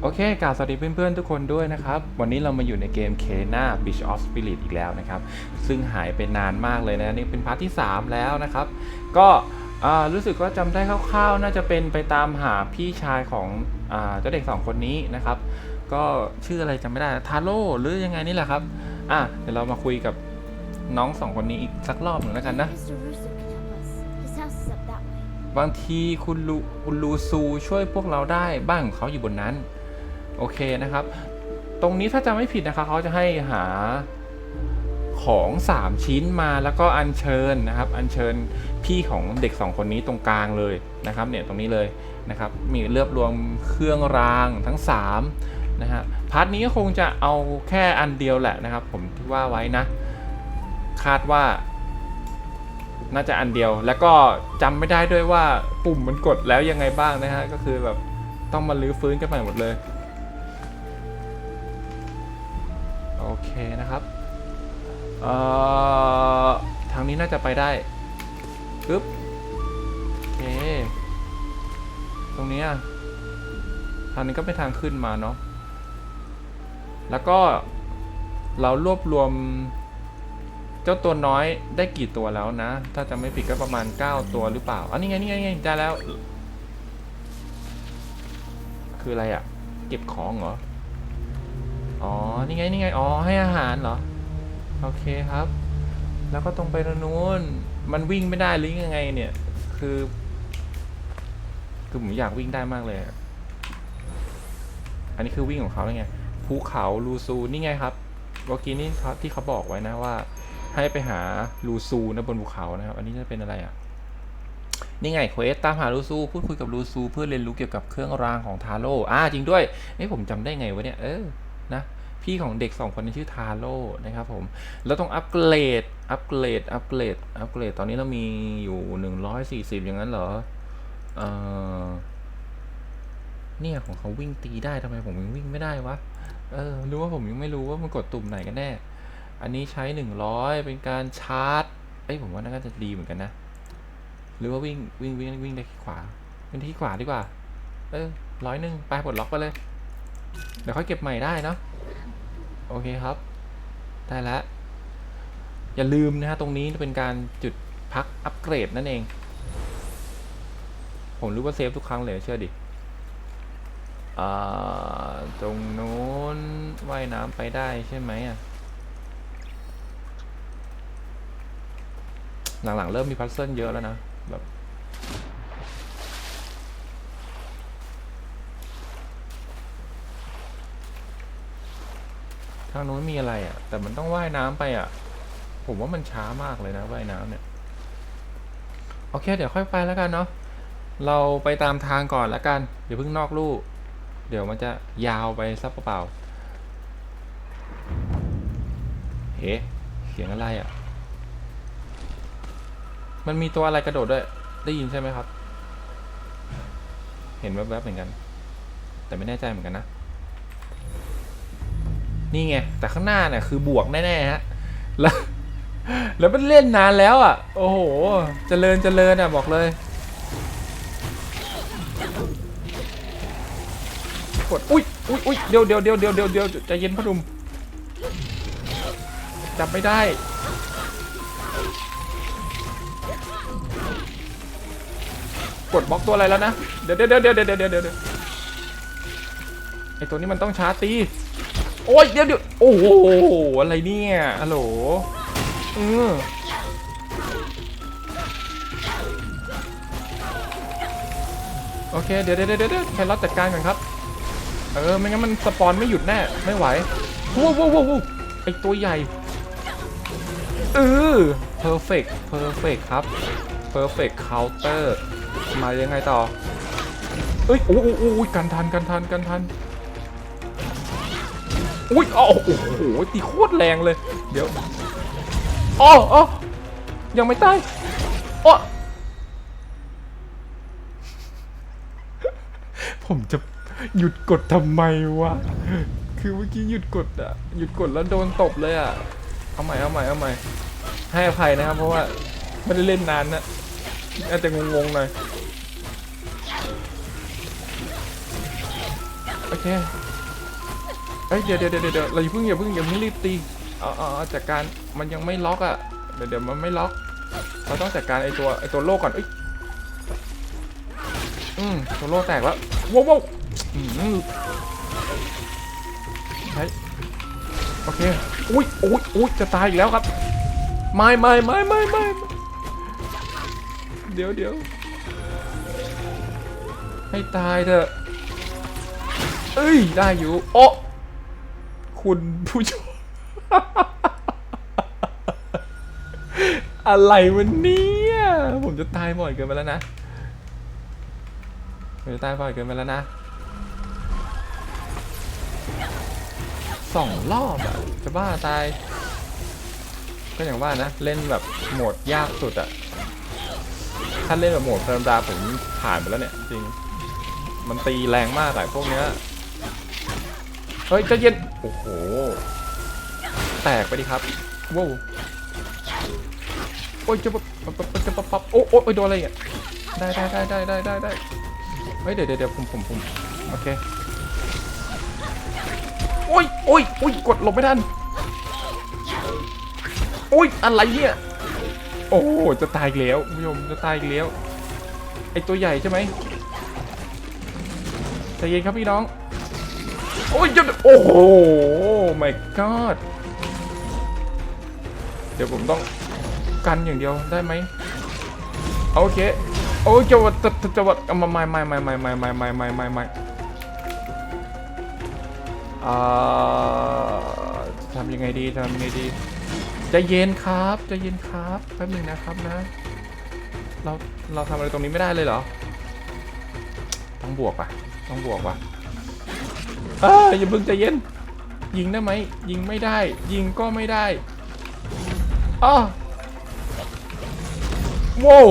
โอเคกราบสวัสดีเพื่อนๆ ทุกคนด้วยนะครับ วันนี้เรามาอยู่ในเกม k n a Beach of Spirit อีกแล้วนะครับ ซึ่งหายไปนานมากเลยนะ นี่เป็นพาร์ทที่ 3 แล้วนะครับ ก็รู้สึกว่าจำได้คร่าวๆ น่าจะเป็นไปตามหาพี่ชายของเจ้าเด็ก 2 คนนี้นะครับ ก็ชื่ออะไรจำไม่ได้ทาโร่หรือยังไงนี่แหละครับ อะเดี๋ยวเรามาคุยกับน้องสองคนนี้อีกสักรอบหนึ่งแล้วกันนะ บางทีคุณลูคุณลูซูช่วยพวกเราได้บ้านของเขาอยู่บนนั้น โอเคนะครับ ตรงนี้ถ้าจะไม่ผิดนะครับเขาจะให้หาของ 3 ชิ้นมาแล้วก็อัญเชิญนะครับ อัญเชิญพี่ของเด็ก 2 คนนี้ตรงกลางเลยนะครับ เนี่ยตรงนี้เลยนะครับ มีเรียบรวมเครื่องรางทั้ง 3 นะฮะพาร์ทนี้ก็คงจะเอาแค่อันเดียวแหละนะครับ ผมที่ว่าไว้นะ คาดว่า น่าจะอันเดียว แล้วก็จำไม่ได้ด้วยว่าปุ่มมันกดแล้วยังไงบ้างนะฮะ ก็คือแบบต้องมาลื้อฟื้นกันใหม่หมดเลย โอเคนะครับเอ่อทางนี้น่าจะไปได้ปึ๊บโอเค ตรงนี้ทางนี้ก็เป็นทางขึ้นมาเนาะแล้วก็เรารวบรวม เจ้าตัวน้อยได้กี่ตัวแล้วนะ ถ้าจะไม่ผิดก็ประมาณ 9 ตัวหรือเปล่าอันนี้ไงนี่ไงนี่ไงได้แล้ว คืออะไรอะ่ะ เก็บของเหรอ อ๋อ นี่ไงนี่ไง อ๋อ ให้อาหารเหรอ โอเคครับ แล้วก็ตรงไปตรงนู้น มันวิ่งไม่ได้หรือยังไงเนี่ย คือ คือผมอยากวิ่งได้มากเลย อันนี้คือวิ่งของเขาไง ภูเขาลูซู นี่ไงครับเมื่อกี้นี่ที่เขาบอกไว้นะว่า ให้ไปหาลูซูนะบนภูเขานะครับ อันนี้จะเป็นอะไรอะ นี่ไงเควสตามหาลูซู พูดคุยกับลูซูเพื่อเรียนรู้เกี่ยวกับเครื่องรางของทาโร่อ่าจริงด้วยเอ้ผมจำได้ไงวะเนี่ย เออ นะ พี่ของเด็กสองคนนี้ชื่อทาโร่นะครับผมแล้วต้องอัปเกรด อัปเกรด อัปเกรด อัปเกรด ตอนนี้เรามีอยู่หนึ่งร้อยสี่สิบอย่างนั้นเหรอ เออเนี่ยของเขาวิ่งตีได้ทำไมผมยังวิ่งไม่ได้วะ เออรู้ว่าผมยังไม่รู้ว่ามันกดตุ่มไหนกันแน่ อันนี้ใช้หนึ่งร้อยเป็นการชาร์จ เอ้ยผมว่าน่าจะดีเหมือนกันนะ หรือว่าวิ่งวิ่งวิ่งวิ่งได้ที่ขวา เป็นที่ขวาดีกว่า เออร้อยหนึ่งไปปลดล็อกไปเลย เดี๋ยวค่อยเก็บใหม่ได้เนาะ โอเคครับ ได้แล้ว อย่าลืมนะฮะตรงนี้เป็นการจุดพักอัปเกรดนั่นเอง ผมรู้ว่าเซฟทุกครั้งเลยเชื่อดิอ่าตรงนู้นว่ายน้ำไปได้ใช่ไหมอะ หลังๆเริ่มมีพัซเซิลเยอะแล้วนะ แบบทางนู้นมีอะไรอะ แต่มันต้องว่ายน้ำไปอะ ผมว่ามันช้ามากเลยนะว่ายน้ำเนี่ย โอเค เดี๋ยวค่อยไปแล้วกันเนาะ เราไปตามทางก่อนแล้วกัน เดี๋ยวเพิ่งนอกลู่ เดี๋ยวมันจะยาวไปซับเปล่า เฮ้ เสียงอะไรอะ มันมีตัวอะไรกระโดดด้วย ได้ยินใช่ไหมครับ เห็นแวบๆเหมือนกัน แต่ไม่แน่ใจเหมือนกันนะ นี่ไง แต่ข้างหน้าเนี่ยคือบวกแน่ๆฮะ แล้ว แล้วมันเล่นนานแล้วอะ โอ้โห เจริญเจริญอะบอกเลย กด อุ้ยอุ้ยอุ้ยเดี๋ยวเดี๋ยวเดี๋ยวเดี๋ยวเดี๋ยวเดียวใจเย็นพอหนุ่มจับไม่ได้ กดบล็อกตัวอะไรแล้วนะเดี๋ยวเดี๋ยวเดี๋ยวเดี๋ยวเดี๋ยวเดี๋ยวเดี๋ยวไอตัวนี้มันต้องชาร์ตี โอ้ยเดี๋ยวเดี๋ยวโอ้โหอะไรเนี่ยฮัลโหลเออโอเค เดี๋ยวเดี๋ยวเดี๋ยวเดี๋ยวแครอทจัดการก่อนครับ เออ ไม่งั้นมันสปอนไม่หยุดแน่ ไม่ไหวว้าวว้าวว้าวไอตัวใหญ่ เออ perfect perfect ครับ perfect counter มายังไงต่อเอ้ยโอ้โหโอ้กันทันกันทันกันทันอุ้ยอ๋อโอ้โหตีโคตรแรงเลย เดี๋ยวอ๋ออ๋อยังไม่ตายอ๋อผมจะหยุดกดทำไมวะ คือเมื่อกี้หยุดกดอะหยุดกดแล้วโดนตบเลยอะเอาใหม่เอาใหม่เอาใหม่ให้อภัยนะครับ เพราะว่าไม่ได้เล่นนานนะ อาจจะงงๆหน่อยเคเอ้ยเดี๋ยวเดี๋ยวเดี๋ยวเดี๋ยวเราอย่าเพิ่งอย่าเพิ่งอย่าเพิ่งรีบตีเอาเอาเอจัดการมันยังไม่ล็อกอะเดี๋ยวเดี๋ยวมันไม่ล็อก เราต้องจัดการไอตัวไอตัวโล่ก่อนเอ้ยอืมตัวโล่แตกแล้วว้าวว้าวใช่โอเคอุ้ยอุ้ยอุ้ยจะตายอีกแล้วครับไม่ไม่ไม่ไม่ไม่ เดี๋ยวเดี๋ยวให้ตายเถอะ เอ้ย ได้อยู่ โอ้คุณผู้ชม อะไรวันนี้ผมจะตายบ่อยเกินไปแล้วนะผมจะตายบ่อยเกินไปแล้วนะสองรอบอะจะบ้าตาย ก็อย่างว่านะ เล่นแบบโหมดยากสุดอะาเล่นแบบโหมดธรรมดาผมผ่านไปแล้วเนี่ยจริง มันตีแรงมากอะพวกเนี้ย เฮ้ยจะเย็น โอ้โห แตกไปดิครับ ว้าว โอ้ยจะปั๊บปั๊บปับจะปั๊บปั๊บโอ้โอ้ยโดนอะไรอะได้ได้ได้ได้ได้ได้ได้เฮ้ยเดี๋ยวเดี๋ยวผมผมผมโอเค โอ้ยโอ้ยโอ้ยกดหลบไม่ทัน โอ้ยอะไรเนี่ย โอ้โหจะตายอีกแล้วคุณผู้ชมจะตายอีกแล้วไอตัวใหญ่ใช่ไหมใจเย็นครับพี่น้อง โอ้ยจะโอ้โห my god เดี๋ยวผมต้องกันอย่างเดียวได้ไหมโอเคโอ้ยจะวัดจะวัดเอามาไม่ไม่ไม่ไม่ไม่ไม่ไม่ไม่ไม่ไม่อ่าทำยังไงดีทำยังไงดี จะเย็นครับจะเย็นครับแป๊บหนึ่งนะครับนะ เราเราทำอะไรตรงนี้ไม่ได้เลยเหรอ ต้องบวกป่ะ ต้องบวกป่ะเอ้ยอย่าเพิ่งใจเย็น ยิงได้ไหมยิงไม่ได้ ยิงก็ไม่ได้อ้อว้าว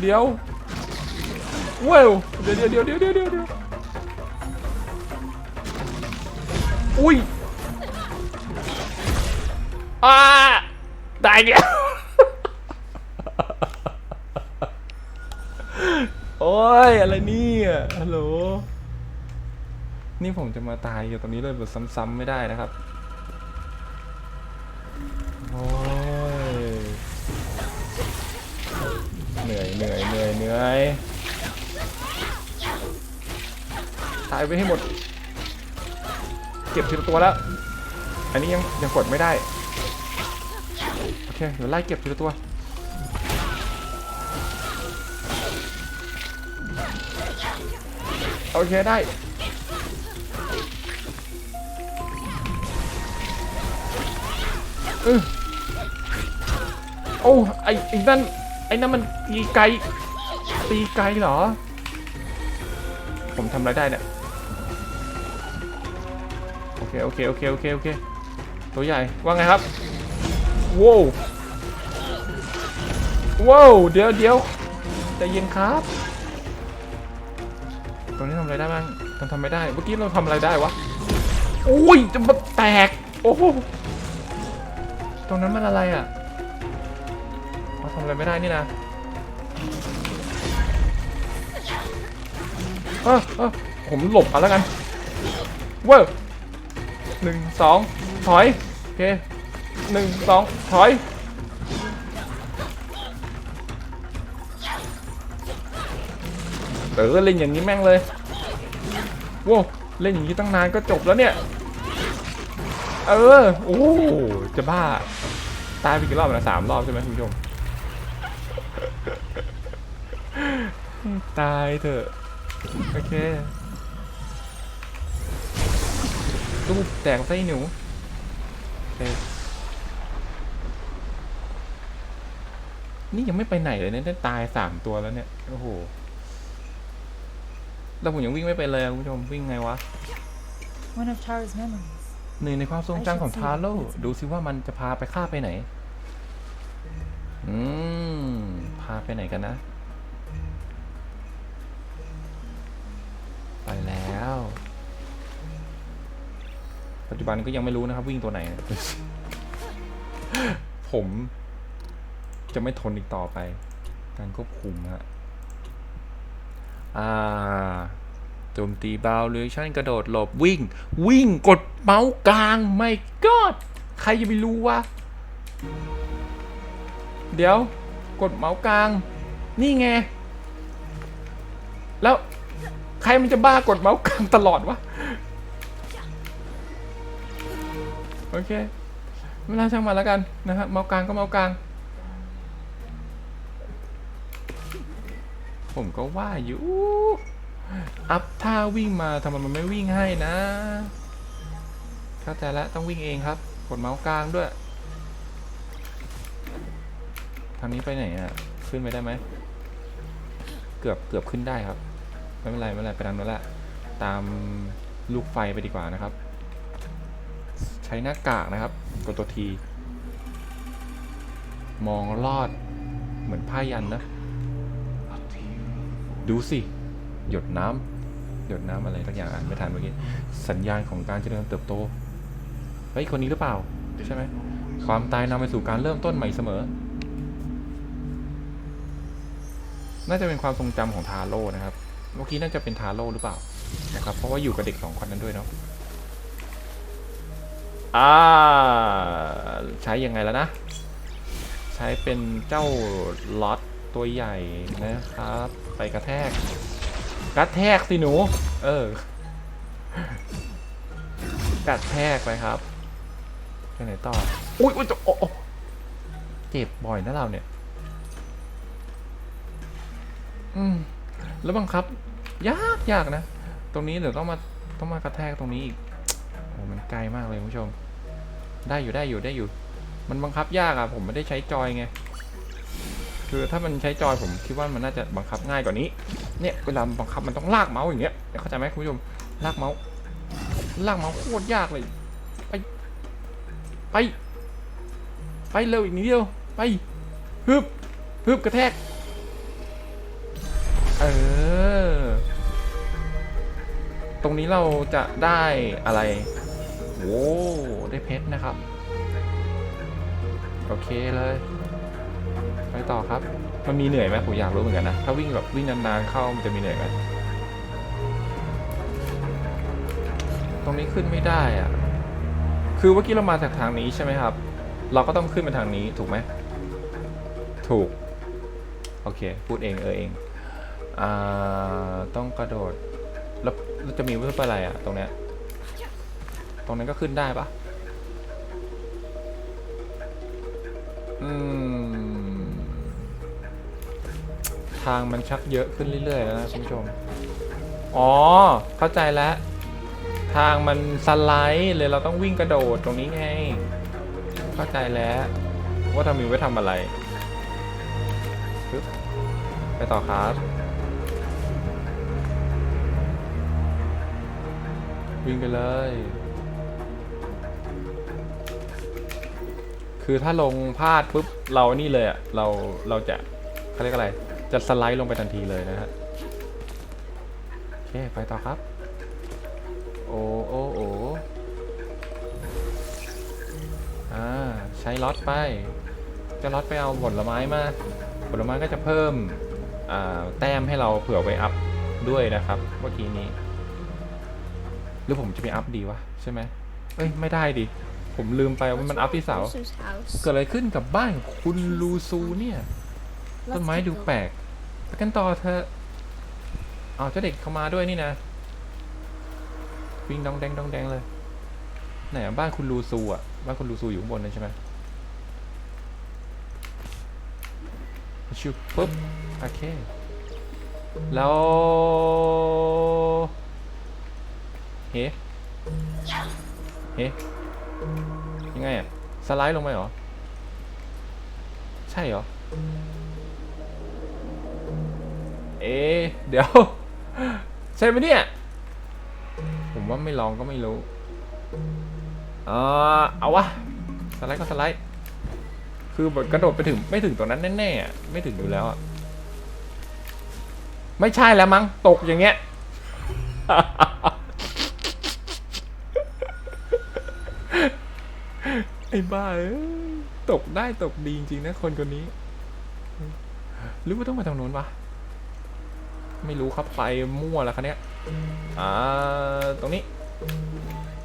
เดี๋ยวว้าเดี๋ยวเดี๋ยวเดี๋ยวเดี๋ยวเดี๋ยวเดี๋ยวเดี๋ยวอุ้ย อ่าตายแล้วโอ้ย อะไรเนี่ยฮัลโหล นี่ผมจะมาตายอยู่ตรงนี้เลยแบบซ้ำๆไม่ได้นะครับ โอ้ย เหนื่อยเหนื่อยเหนื่อยเหนื่อยตายไปให้หมด เก็บทีละตัวแล้ว อันนี้ยังยังกดไม่ได้ เคเดี๋ยวไล่เก็บทีละตัวโอเคได้เออโอ้ไอ้ไอ้นั่นไอ้นั่นมันตีไกลตีไกลเหรอ ผมทำอะไรได้เนี่ยโอเคโอเคโอเคโอเคโอเคตัวใหญ่ว่าไงครับว้าว ว้าวเดี๋ยวเดี๋ยวใจเย็นครับ ตรงนี้ทำอะไรได้บ้างมันทำไม่ได้ เมื่อกี้เราทำอะไรได้วะโอ้ยจะมาแตก โอ้โหตรงนั้นมันอะไรอะเราทำอะไรไม่ได้นี่นะเออเออผมหลบเอาแล้วกันเว้ยหนึ่งสองถอยโอเคหนึ่งสองถอย ออเล่นอย่างนี้แม่งเลยว้าวเล่นอย่างนี้ตั้งนานก็จบแล้วเนี่ยเออโอ้จะบ้าตายไปกี่รอบแล้วสามรอบใช่ไหมคุณผู้ชมตายเถอะโอเคลูกแตกไส้หนูนี่ยังไม่ไปไหนเลยเนี่ยได้ตายสามตัวแล้วเนี่ยโอ้โห แล้วผมยังวิ่งไม่เป็นเลยอะคุณผู้ชมวิ่งไงวะ One of Tara's memories. หนึ่งในความทรงจำของทาโร่ดูสิว่ามันจะพาไปฆ่าไปไหน อืม พาไปไหนกันนะ ไปแล้ว ปัจจุบันก็ยังไม่รู้นะครับวิ่งตัวไหน ผมจะไม่ทนอีกต่อไป การควบคุมฮะ อ่าโจมตีเบาวเรือชั่นกระโดดหลบวิ่ง วิ่งกดเมาส์กลางไม่กอดใครจะไปรู้วะ เดี๋ยวกดเมาส์กลาง นี่ไง แล้วใครมันจะบ้ากดเมาส์กลางตลอดวะ โอเค ไม่เป็นไรช่างมันแล้วกันนะครับเมาส์กลางก็เมาส์กลาง ผมก็ว่าอยู่ อัพท่าวิ่งมาทำไมมันไม่วิ่งให้นะ เข้าใจแล้วต้องวิ่งเองครับ กดเมาส์กลางด้วย ทางนี้ไปไหนอะ ขึ้นไปได้ไหม เกือบเกือบขึ้นได้ครับ ไม่เป็นไรไม่เป็นไรไปทางนั้นแหละ ตามลูกไฟไปดีกว่านะครับ ใช้หน้ากากนะครับ กดตัวที มองลอดเหมือนผ้ายันนะ ดูสิ หยดน้ำหยดน้ำอะไรสักอย่างอ่านไม่ทันเมื่อกี้สัญญาณของการเจริญเติบโตเฮ้ยคนนี้หรือเปล่า ใช่ไหมความตายนำไปสู่การเริ่มต้นใหม่เสมอ น่าจะเป็นความทรงจำของทาโร่นะครับ เมื่อกี้น่าจะเป็นทาโร่หรือเปล่านะครับ เพราะว่าอยู่กับเด็กสองคนนั้นด้วยเนาะอ่าใช้ยังไงแล้วนะ ใช้เป็นเจ้าล็อตตัวใหญ่นะครับ ไปกระแทก กระแทกสิหนู เออ กระแทกไปครับไปไหนต่อ อุ้ยอุ้ยจะโอ้โอ้เจ็บบ่อยนะเราเนี่ย อืม แล้วบังคับ ยากยากนะ ตรงนี้เดี๋ยวต้องมาต้องมากระแทกตรงนี้อีก โอ้มันไกลมากเลยคุณผู้ชม ได้อยู่ได้อยู่ได้อยู่ มันบังคับยากอะผมไม่ได้ใช้จอยไง คือถ้ามันใช้จอยผมคิดว่ามันน่าจะบังคับง่ายกว่านี้ เนี่ยเวลาบังคับมันต้องลากเมาส์อย่างเงี้ยเข้าใจไหมคุณผู้ชมลากเมาส์ลากเมาส์โคตรยากเลย ไปไป ไปเร็วอีกนิดเดียวไปฮึบฮึบกระแทก เออ ตรงนี้เราจะได้อะไรโว้ได้เพชรนะครับ โอเคเลย ต่อครับ มันมีเหนื่อยไหมผมอยากรู้เหมือนกันนะ ถ้าวิ่งแบบวิ่งนานๆเข้ามันจะมีเหนื่อยไหมตรงนี้ขึ้นไม่ได้อะคือเมื่อกี้เรามาจากทางนี้ใช่ไหมครับ เราก็ต้องขึ้นไปทางนี้ถูกไหม ถูก โอเค พูดเองเออเอง อ่า ต้องกระโดด แล้วจะมีเพื่ออะไรอะ ตรงเนี้ย ตรงนั้นก็ขึ้นได้ปะอืม ทางมันชักเยอะขึ้นเรื่อยๆแล้วนะคุณผู้ชม อ๋อ เข้าใจแล้ว ทางมันสไลด์เลยเราต้องวิ่งกระโดดตรงนี้ไง เข้าใจแล้ว ว่าทำมีไว้ทำอะไรไปต่อครับวิ่งไปเลย คือถ้าลงพลาดปุ๊บเรานี่เลยอะเราเราจะเขาเรียกอะไร จะสไลด์ลงไปทันทีเลยนะฮะโอเคไปต่อครับ โอ้โอ้โอ้อ่าใช้ล็อตไป จะล็อตไปเอาผลไม้มา ผลไม้ก็จะเพิ่มอ่าแต้มให้เราเผื่อไปอัพด้วยนะครับเมื่อกี้นี้ หรือผมจะไปอัพดีวะใช่ไหมเอ้ยไม่ได้ดิผมลืมไปว่ามันอัพที่เสา Lucy's house. เกิดอะไรขึ้นกับบ้านของคุณลูซูเนี่ย ต้นไม้ดูแปลก ไปกันต่อเธอะเอาเจ้าเด็กเข้ามาด้วยนี่นะ วิ่งดองแดงดองแดงเลยไหนบ้านคุณลูซูอะ บ้านคุณลูซูอยู่ข้างบนนั่นใช่ไหมชิวปุ๊บโอเค แล้วเฮ้เฮ้ยังไงอะ สไลด์ลงไปเหรอ ใช่เหรอ เอ๊เดี๋ยว ใช่ไหมเนี่ย ผมว่าไม่ลองก็ไม่รู้ เอ่าเอาวะ สไลด์ก็สไลด์ คือกระโดดไปถึงไม่ถึงตรงนั้นแน่ๆ ไม่ถึงอยู่แล้วอะไม่ใช่แล้วมั้ง ตกอย่างเงี้ย ไอ้บ้าเอ้ยตกได้ตกดีจริงๆนะคนคนนี้ หรือว่าต้องมาทางโน้นวะ ไม่รู้ครับไปมั่วแล้วคันเนี้ยอ่าตรงนี้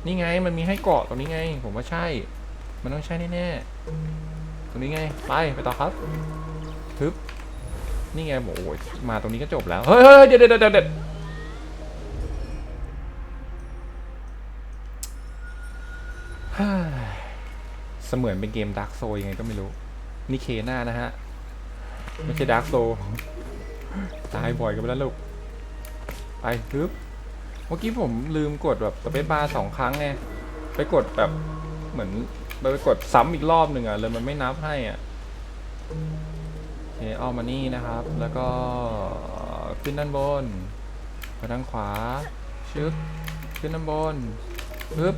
นี่ไงมันมีให้เกาะตรงนี้ไง ผมว่าใช่ มันต้องใช่แน่ๆตรงนี้ไงไปไปต่อครับทึบนี่ไงโอ้ยมาตรงนี้ก็จบแล้วเฮ้ยเฮ้ยเดี๋ยวเดี๋ยวเดี๋ยวเดี๋ยวเฮ้ยเสมือนเป็นเกมดาร์กโซยังไงก็ไม่รู้ นี่เคหน้านะฮะ ไม่ใช่ดาร์กโซ ตายบ่อยกันไปแล้วลูก ไปปึ๊บเมื่อกี้ผมลืมกดแบบสเปซบาร์สองครั้งไง ไปกดแบบเหมือนไปกดซ้ำอีกรอบหนึ่งอะเลยมันไม่นับให้อะโอเคเออกมานี่นะครับ แล้วก็ขึ้นด้านบนไปทางขวา ชึบ ขึ้นด้านบนปึ๊บ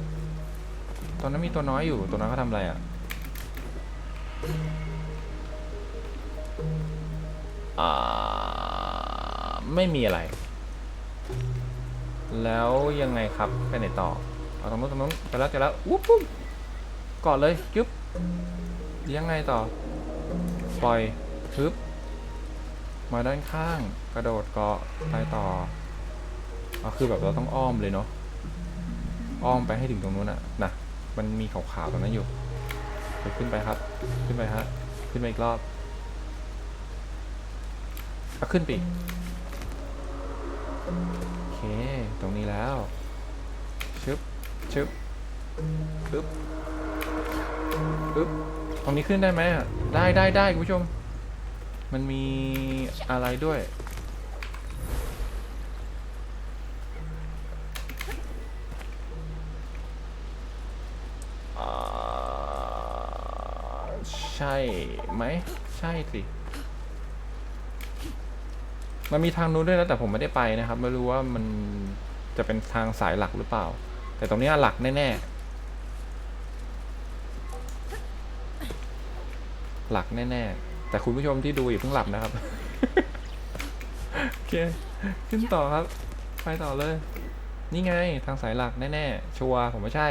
ตอนนั้นมีตัวน้อยอยู่ ตัวน้อยเขาทำอะไรอะอ่า ไม่มีอะไร แล้วยังไงครับไปไหนต่อเอาตรงนู้นตรงนู้นไปแล้วไปแล้วอุ๊บปุ๊บกอดเลยจุ๊บยังไงต่อ ปล่อยทึบมาด้านข้างกระโดดเกาะไปต่ออาคือแบบเราต้องอ้อมเลยเนาะอ้อมไปให้ถึงตรงนู้นอะนะมันมีขาวๆตรงนั้นอยู่เดี๋ยวขึ้นไปครับ ขึ้นไปฮะขึ้นไปอีกรอบขึ้นไปอีก โอเค ตรงนี้แล้ว ชึบ ชึบปึ๊บปึ๊บ ตรงนี้ขึ้นได้ไหมอะได้ได้ได้คุณผู้ชม มันมีอะไรด้วย ใช่ไหม ใช่สิ มันมีทางนู้นด้วยนะแต่ผมไม่ได้ไปนะครับ ไม่รู้ว่ามันจะเป็นทางสายหลักหรือเปล่า แต่ตรงเนี้ยหลักแน่ๆหลักแน่ๆแต่คุณผู้ชมที่ดูอย่าเพิ่งหลับนะครับโอเคขึ้นต่อครับ ไปต่อเลย นี่ไงทางสายหลักแน่ๆชัวร์ผมไม่ใช่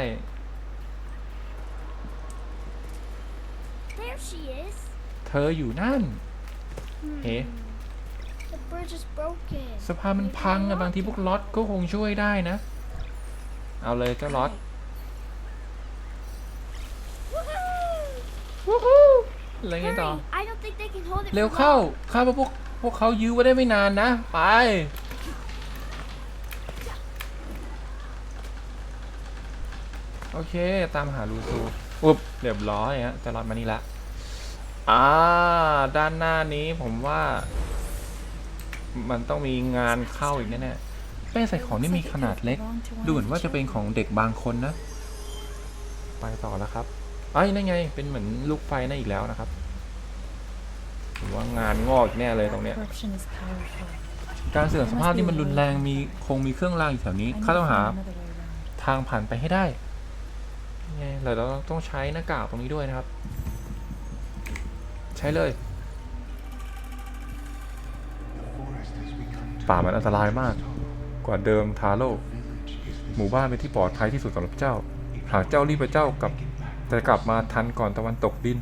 There she is. เธออยู่นั่นเฮ้ The bridge is broken. สะพานมันพังอะบางทีพวกล็อตก็คงช่วยได้นะ เอาเลยเจ้าล็อต Woohoo! วู้ฮู้อะไรไงต่อ Hurry! I don't think they can hold it. เร็ว for เข้า long. ข้าว่าพวกพวกเขายื้อไว้ได้ไม่นานนะ ไป โอเค ตามหาลูซูอุ๊บเรียบร้อยฮะจะรอดมานี่ละ อ่า ด้านหน้านี้ผมว่า มันต้องมีงานเข้าอีกแน่ๆเป้ใส่ของนี่มีขนาดเล็ก ดูเหมือนว่าจะเป็นของเด็กบางคนนะ ไปต่อแล้วครับไอ้ยนั่นไง เป็นเหมือนลูกไฟนั่นอีกแล้วนะครับผมว่างานงอกแน่เลยตรงเนี้ย การเสื่อมสภาพที่มันรุนแรงมีคงมีเครื่องรางอยู่แถวนี้ข้าต้องหาทางผ่านไปให้ได้ไงเราต้องใช้หน้ากากตรงนี้ด้วยนะครับ ใช้เลย ป่ามันอันตรายมาก กว่าเดิมทาโร่หมู่บ้านเป็นที่ปลอดภัยที่สุดสำหรับเจ้า หากเจ้ารีบไปเจ้ากับจะกลับมาทันก่อนตะวันตกดิน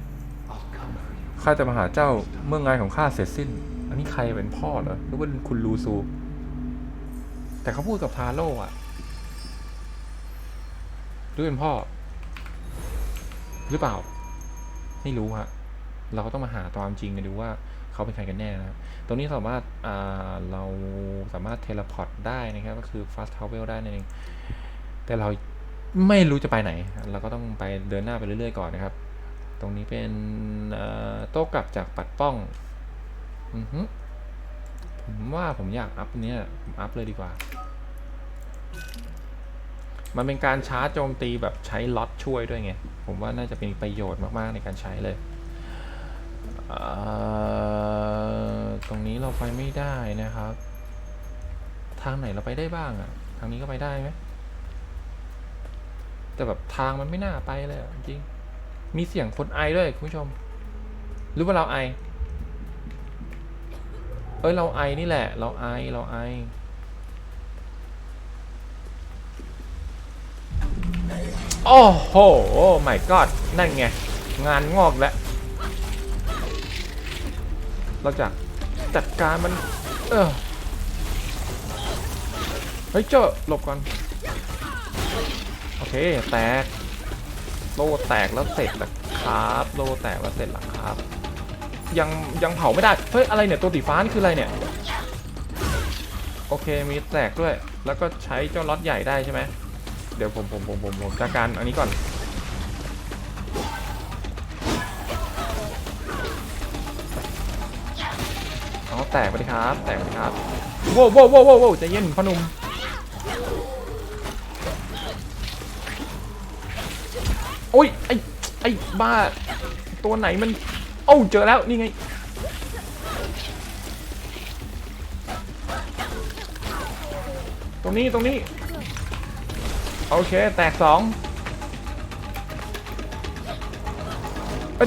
ข้าจะมาหาเจ้าเมื่องานของข้าเสร็จสิ้น อันนี้ใครเป็นพ่อเหรอหรือว่าคุณลูซู แต่เขาพูดกับทาโร่อะหรือเป็นพ่อ หรือเปล่า ไม่รู้ฮะ เราก็ต้องมาหาความจริงกันดูว่า เขาเป็นใครกันแน่นะครับ ตรงนี้สามารถเราสามารถเทเลพอร์ตได้นะครับ ก็คือ fast travel ได้นั่นเอง แต่เราไม่รู้จะไปไหน เราก็ต้องไปเดินหน้าไปเรื่อยๆก่อนนะครับ ตรงนี้เป็นโต๊ะกลับจากปัดป้องอือฮึผมว่าผมอยากอัพเนี้ยอัพเลยดีกว่า มันเป็นการชาร์จโจมตีแบบใช้ล็อตช่วยด้วยไง ผมว่าน่าจะเป็นประโยชน์มากๆในการใช้เลย ตรงนี้เราไปไม่ได้นะครับ ทางไหนเราไปได้บ้างอะทางนี้ก็ไปได้ไหมแต่แบบทางมันไม่น่าไปเลยจริง มีเสียงคนไอด้วยคุณผู้ชมรือว่าเราไอ เอ้ยเราไอนี่แหละ เราไอเราไอ โอ้โหโอ้ my god นั่นไง งานงอกแล้ว เราจะจัดการมัน เออเฮ้ยเจ้าหลบก่อน โอเค แตก โลแตกแล้วเสร็จแล้วครับ โลแตกแล้วเสร็จแล้วครับ ยังยังเผาไม่ได้ เฮ้ย อะไรเนี่ย ตัวสีฟ้านี่คืออะไรเนี่ย โอเค มีแตกด้วย แล้วก็ใช้เจ้าล็อตใหญ่ได้ใช่ไหม เดี๋ยวผมผมผมผมผมจัดการอันนี้ก่อน แตกไปเลยครับ แตกไปเลยครับว้าวว้าวว้าวว้าวใจเย็นพ่อหนุ่มโอ้ยไอ้ไอ้บ้า ตัวไหนมันโอ้เจอแล้วนี่ไงตรงนี้ตรงนี้ โอเค แตกสอง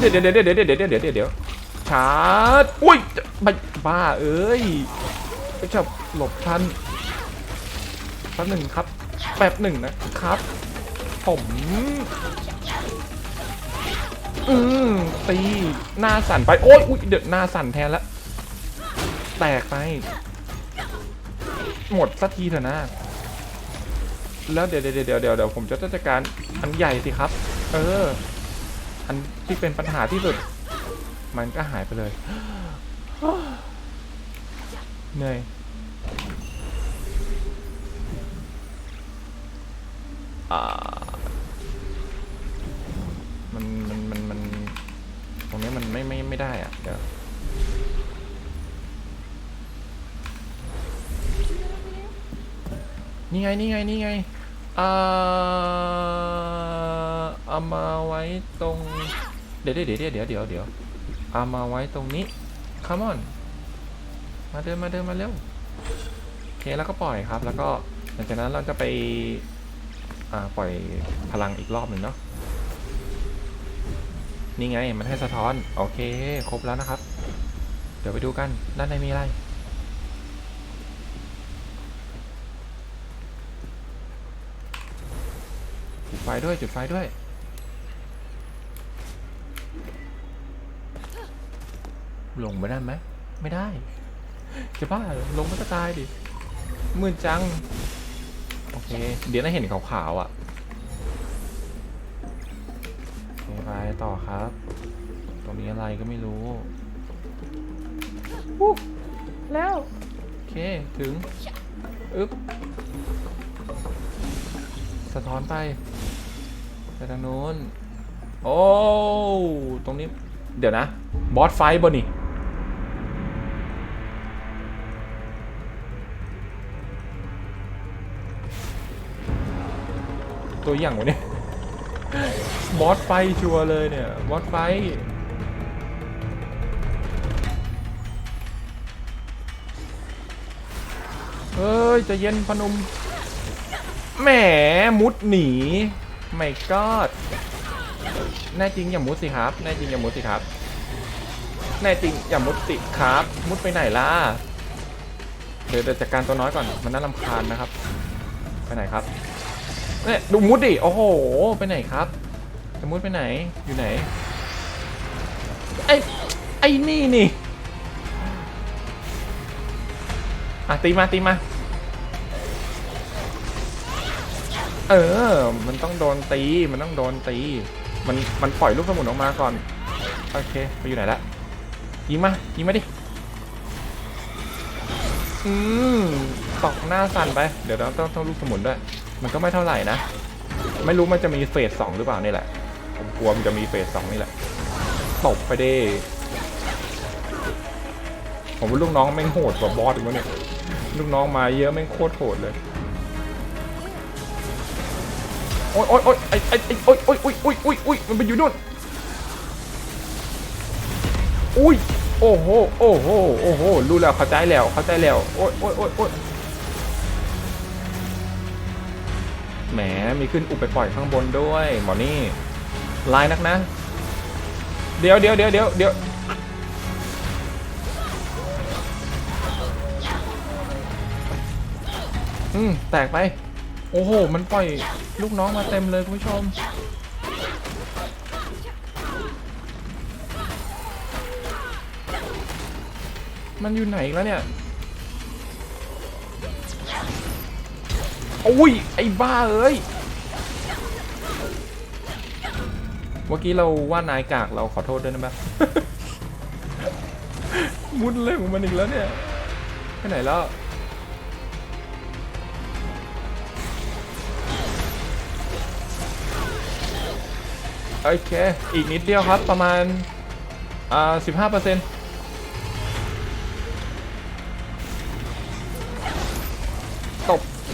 เดี๋ยวเดี๋ยวเดี๋ยวเดี๋ยวเดี๋ยวเดี๋ยวเดี๋ยวชาร์จอุ้ยไป บ้าเอ้ยไม่ชอบหลบทันแป๊บหนึ่งครับ แป๊บหนึ่งนะครับ ผมอืมตีหน้าสั่นไปโอ้ยอุ้ยเดือดหน้าสั่นแทนละแตกไป หมดสักทีเถอะนะ แล้วเดี๋ยวเดี๋ยวเดี๋ยวเดี๋ยวเดี๋ยวผมจะจัดการอันใหญ่สิครับ เออ อันที่เป็นปัญหาที่สุด มันก็หายไปเลย เหนื่อยอ่ามันมันมันมันตรงนี้มันไม่ไม่ไม่ได้อะเดี๋ยวนี่ไงนี่ไงนี่ไงอ่าเอามาไว้ตรงเดี๋ยวเดี๋ยวเดี๋ยวเดี๋ยวเดี๋ยวเดี๋ยวเอามาไว้ตรงนี้ come on มาเดินมาเดินมาเร็วโอเคแล้วก็ปล่อยครับ แล้วก็หลังจากนั้นเราจะไปอ่าปล่อยพลังอีกรอบหนึ่งเนาะนี่ไงมันให้สะท้อนโอเคครบแล้วนะครับ เดี๋ยวไปดูกันด้านในมีอะไรจุดไฟด้วยจุดไฟด้วยลงไปได้ไหมไม่ได้ จะบ้าเหรอลงมันก็ตายดิมืดจัง โอเค เดี๋ยวน่าเห็นขาวๆอะโอเคไปต่อครับ ตรงนี้อะไรก็ไม่รู้อู้แล้ว โอเค ถึง อึ๊บ สะท้อนไป ไปทางนู้น โอ้ ตรงนี้ เดี๋ยวนะ บอสไฟท์บนนี่ ตัวอย่างวะเนี่ย บอสไฟชัวร์เลยเนี่ย บอสไฟ เฮ้ยจะเย็นพนม แหมมุดหนีไม่กอดแน่จริงอย่ามุดสิครับ แน่จริงอย่ามุดสิครับ แน่จริงอย่ามุดสิครับ มุดไปไหนล่ะ เดี๋ยวเดี๋ยวจัดการตัวน้อยก่อน มันน่ารำคาญนะครับ ไปไหนครับ เนี่ยดูมุดดิ โอ้โห ไปไหนครับจะมุดไปไหน อยู่ไหน ไอ้ ไอ้นี่นี่ อะ ตีมา ตีมา เออ มันต้องโดนตี มันต้องโดนตี มัน มันปล่อยลูกสมุนออกมาก่อน โอเค ไปอยู่ไหนละ ยิงมา ยิงมาดิ อืมตอกหน้าสั่นไป เดี๋ยวเราต้องต้องลูกสมุนด้วย มันก็ไม่เท่าไหร่นะ ไม่รู้มันจะมีเฟสสองหรือเปล่านี่แหละ ผมกลัวมันจะมีเฟสสองนี่แหละตบไปดิผมว่าลูกน้องแม่งโหดกว่าบอสอีกวะเนี่ย ลูกน้องมาเยอะแม่งโคตรโหดเลย โอ๊ยโอ๊ยโอ๊ยไอ้ไอ้ไอ้โอ๊ยโอ๊ยโอ๊ยโอ๊ยโอ๊ยโอ๊ยมันไปอยู่นู่นอุ้ย โอ้โห โอ้โห โอ้โห รู้แล้ว เข้าใจแล้ว เข้าใจแล้ว โอ๊ยโอ๊ยโอ๊ยโอ๊ย แหมมีขึ้นอุบไปปล่อยข้างบนด้วยหมอนี่ลายนักนะ เดี๋ยวเดี๋ยวเดี๋ยวเดี๋ยวเดี๋ยวอืมแตกไป โอ้โห มันปล่อยลูกน้องมาเต็มเลยคุณผู้ชม มันอยู่ไหนแล้วเนี่ย โอ้ย ไอ้บ้าเอ้ย เมื่อกี้เราว่านายกากเราขอโทษด้วยนะแม่มุดเลยของมันอีกแล้วเนี่ยไปไหนแล้ว โอเค อีกนิดเดียวครับประมาณ อ่าสิบห้าเปอร์เซ็นต์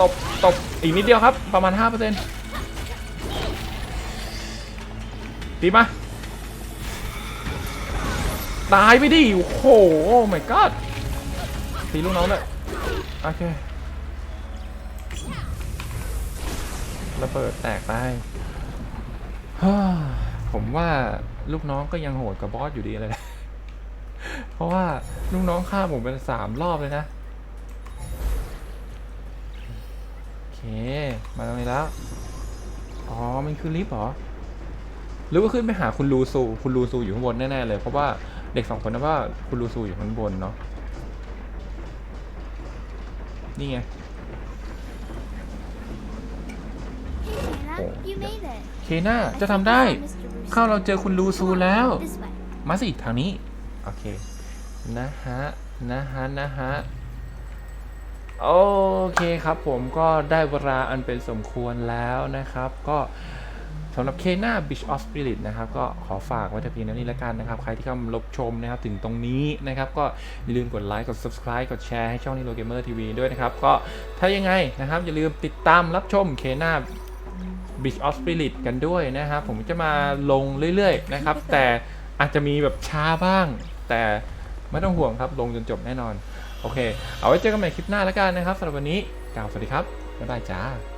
ตบตบอีกนิดเดียวครับ ประมาณห้าเปอร์เซ็นต์ตีมา ตายไปดิ โอ้โหโอ้ my god ตีลูกน้องเลยโอเคระเบิดแตกไปฮ่าผมว่าลูกน้องก็ยังโหดกว่าบอสอยู่ดีเลย เพราะว่าลูกน้องฆ่าผมเป็นสามรอบเลยนะ โอเคมาตรงนี้แล้ว อ๋อ มันคือลิฟต์เหรอ หรือว่าขึ้นไปหาคุณลูซู คุณลูซูอยู่ข้างบนแน่ๆเลย เพราะว่าเด็กสองคนนั้นว่าคุณลูซูอยู่ข้างบนเนาะ นี่ไง Hey, Hannah, you made it. เคน่า I จะ think ทำได้ we found Mr. Brewster. เข้าเราเจอคุณลูซู Come on, แล้ว This way. มาสิทางนี้ โอเค นะฮะ นะฮะ นะฮะ โอเคครับผมก็ได้เวลาอันเป็นสมควรแล้วนะครับ ก็สำหรับเคน่า Beach of Spirit นะครับก็ขอฝากไว้แต่เพียงเท่านี้แล้วกันนะครับ ใครที่เข้ามารับชมนะครับถึงตรงนี้นะครับ ก็อย่าลืมกดไลค์กด subscribe กดแชร์ให้ช่องนิโรเกมเมอร์ทีวีด้วยนะครับ ก็ถ้ายังไงนะครับ อย่าลืมติดตามรับชมเคน่า Beach of Spirit กันด้วยนะครับ ผมจะมาลงเรื่อยๆนะครับ แต่อาจจะมีแบบช้าบ้าง แต่ไม่ต้องห่วงครับลงจนจบแน่นอน โอเค เอาไว้เจอกันใหม่คลิปหน้าแล้วกันนะครับสำหรับวันนี้กล่าวสวัสดีครับบ๊ายบายจ้า